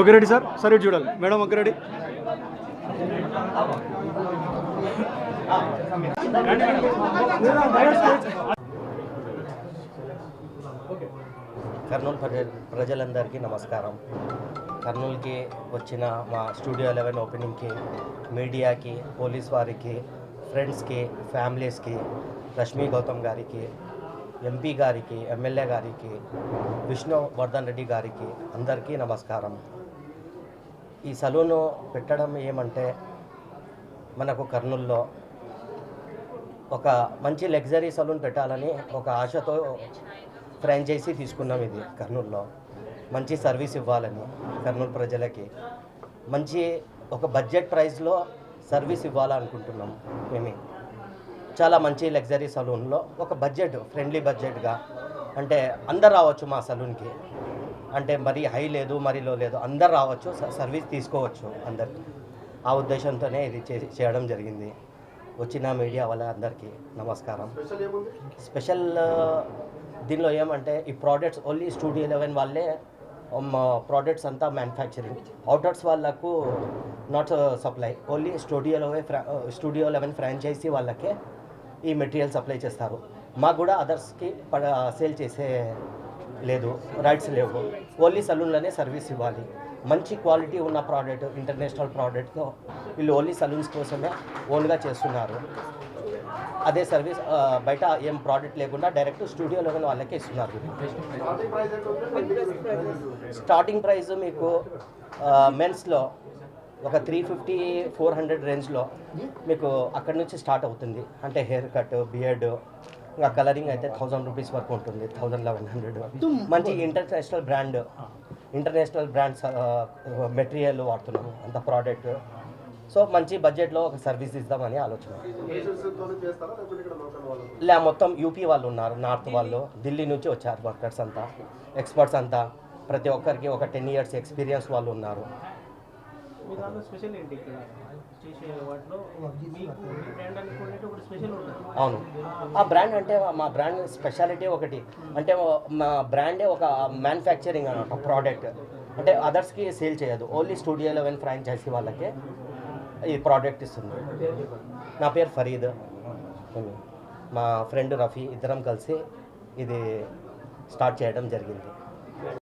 Okay sir sir ఇటు చూడాలి. Madam okay ready Kurnool ప్రజ ప్రజలందరికీ నమస్కారం. కర్నూలుకి వచ్చిన మా స్టూడియో లెవెన్ ఓపెనింగ్కి మీడియాకి పోలీస్ వారికి ఫ్రెండ్స్కి ఫ్యామిలీస్కి రష్మీ గౌతమ్ గారికి ఎంపీ గారికి ఎమ్మెల్యే గారికి విష్ణు వర్ధన్ రెడ్డి గారికి అందరికీ నమస్కారం. ఈ సలూను పెట్టడం ఏమంటే మనకు కర్నూల్లో ఒక మంచి లగ్జరీ సలూన్ పెట్టాలని ఒక ఆశతో ఫ్రాంచైజీ తీసుకున్నాం ఇది కర్నూల్లో. మంచి సర్వీస్ ఇవ్వాలని కర్నూలు ప్రజలకి. మంచి ఒక బడ్జెట్ ప్రైస్లో సర్వీస్ ఇవ్వాలనుకుంటున్నాం మేము. చాలా మంచి లగ్జరీ సలూన్లో ఒక బడ్జెట్ ఫ్రెండ్లీ బడ్జెట్గా అంటే అందరు రావచ్చు మా సలూన్కి అంటే మరీ హై లేదు మరీ లో లేదు అందరు రావచ్చు సర్వీస్ తీసుకోవచ్చు అందరు. ఆ ఉద్దేశంతోనే ఇది చే- చేయడం జరిగింది. వచ్చిన మీడియా వాళ్ళ అందరికీ నమస్కారం. స్పెషల్ దీనిలో ఏమంటే ఈ ప్రోడక్ట్స్ ఓన్లీ స్టూడియో లెవెన్ వాళ్ళే ప్రోడక్ట్స్ అంతా మ్యానుఫ్యాక్చరింగ్ అవుటర్స్ వాళ్ళకు not supply only studio eleven ఫ్రా studio eleven franchise వాళ్ళకే ఈ మెటీరియల్ సప్లై చేస్తారు. మాకు కూడా అదర్స్కి సేల్ చేసే లేదు రైట్స్ లేవు. ఓన్లీ సలూన్లోనే సర్వీస్ ఇవ్వాలి. మంచి క్వాలిటీ ఉన్న ప్రోడక్ట్ ఇంటర్నేషనల్ ప్రోడక్ట్తో వీళ్ళు ఓన్లీ సలూన్స్ కోసమే ఓన్గా చేస్తున్నారు. అదే సర్వీస్ బయట ఏం ప్రోడక్ట్ లేకుండా డైరెక్ట్ స్టూడియో లెవెల్ వాళ్ళకే ఇస్తున్నారు. స్టార్టింగ్ ప్రైస్ మీకు మెన్స్లో ఒక త్రీ ఫిఫ్టీ ఫోర్ హండ్రెడ్ రేంజ్లో మీకు అక్కడి నుంచి స్టార్ట్ అవుతుంది. అంటే హెయిర్ కట్ బియర్డ్ ఇంకా కలరింగ్ అయితే థౌజండ్ రూపీస్ వరకు ఉంటుంది. థౌజండ్ లెవెన్ హండ్రెడ్ మంచి international brand international brands material వాడుతున్నాము అంత ప్రోడక్ట్ సో మంచి బడ్జెట్లో ఒక సర్వీస్ ఇద్దామని ఆలోచన. లే మొత్తం యూపీ వాళ్ళు ఉన్నారు. నార్త్ వాళ్ళు. ఢిల్లీ నుంచి వచ్చారు వర్కర్స్ అంతా. ఎక్స్పర్ట్స్ అంతా. ప్రతి ఒక్కరికి ఒక టెన్ ఇయర్స్ ఎక్స్పీరియన్స్ వాళ్ళు ఉన్నారు. మీ దాంట్లో స్పెషల్ ఏంటి ఇక్కడ? అవును. ఆ బ్రాండ్ అంటే మా బ్రాండ్ స్పెషాలిటీ ఒకటి. అంటే మా బ్రాండే ఒక మ్యానుఫ్యాక్చరింగ్ అనమాట ప్రోడక్ట్ అంటే అదర్స్కి సేల్ చేయదు. ఓన్లీ స్టూడియో లెవెన్ ఫ్రాంచైజీ వాళ్ళకే ఈ ప్రోడక్ట్ ఇస్తుంది. నా పేరు ఫరీద్. మా ఫ్రెండ్ రఫీ ఇద్దరం కలిసి ఇది స్టార్ట్ చేయడం జరిగింది.